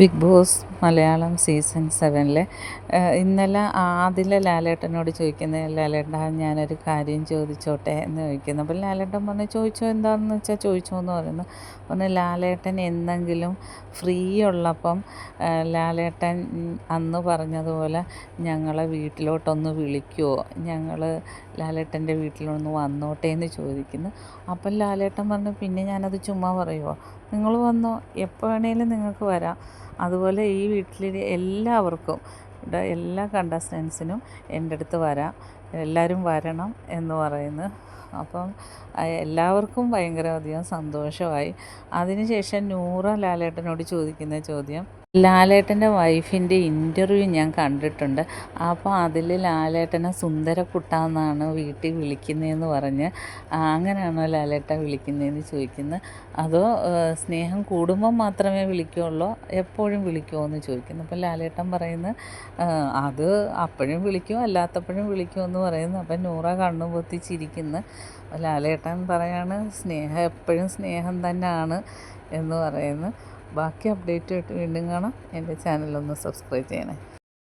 Big boss Malayalam season സെവനിലെ. ഇന്നലെ ആദില ലാലേട്ടനോട് ചോദിക്കുന്നത് ലാലേട്ട ഞാനൊരു കാര്യം ചോദിച്ചോട്ടെ എന്ന് ചോദിക്കുന്നു. അപ്പോൾ ലാലേട്ടൻ പറഞ്ഞു ചോദിച്ചോ എന്താണെന്ന് വെച്ചാൽ ചോദിച്ചോ എന്ന് പറയുന്നു. പറഞ്ഞു ലാലേട്ടൻ എന്തെങ്കിലും ഫ്രീ ഉള്ളപ്പം ലാലേട്ടൻ അന്ന് പറഞ്ഞതുപോലെ ഞങ്ങളെ വീട്ടിലോട്ടൊന്ന് വിളിക്കുമോ ഞങ്ങൾ ലാലേട്ടന്റെ വീട്ടിലൊന്ന് വന്നോട്ടെ എന്ന് ചോദിക്കുന്നു. അപ്പം ലാലേട്ടൻ പറഞ്ഞു പിന്നെ ഞാനത് ചുമ്മാ പറയുമോ നിങ്ങൾ വന്നോ? എപ്പോൾ വേണേലും നിങ്ങൾക്ക് വരാം. അതുപോലെ ഈ വീട്ടിലെ എല്ലാവർക്കും ഇവിടെ എല്ലാ കണ്ടസ്റ്റൻസിനും എന്റെ അടുത്ത് വരാം. എല്ലാവരും വരണം എന്ന് പറയുന്നു. അപ്പം എല്ലാവർക്കും ഭയങ്കര അധികം സന്തോഷമായി അതിനുശേഷം നൂറ ലാലേട്ടനോട് ചോദിക്കുന്ന ചോദ്യം ലാലേട്ടന്റെ വൈഫിന്റെ ഇന്റർവ്യൂ ഞാൻ കണ്ടിട്ടുണ്ട്. അപ്പോൾ അതിൽ ലാലേട്ടനെ സുന്ദരക്കുട്ട എന്നാണ് വീട്ടിൽ വിളിക്കുന്നതെന്ന് പറഞ്ഞ് അങ്ങനെയാണോ ലാലേട്ട വിളിക്കുന്നതെന്ന് ചോദിക്കുന്നത്? അതോ സ്നേഹം കൂടുമ്പം മാത്രമേ വിളിക്കുകയുള്ളൂ എപ്പോഴും വിളിക്കുമോ എന്ന് ചോദിക്കുന്നു. അപ്പോൾ ലാലേട്ടൻ പറയുന്നത് അത് അപ്പോഴും വിളിക്കും അല്ലാത്തപ്പോഴും വിളിക്കുമെന്ന് പറയുന്നു. അപ്പം നൂറ കണ്ണു പൊത്തിച്ചിരിക്കുന്നു. ലാലേട്ടൻ പറയാണ് സ്നേഹം എപ്പോഴും സ്നേഹം തന്നെയാണ് എന്ന് പറയുന്നു. ബാക്കി അപ്ഡേറ്റുമായിട്ട് വീണ്ടും കാണാം. എന്റെ ചാനലൊന്ന് സബ്സ്ക്രൈബ് ചെയ്യണേ.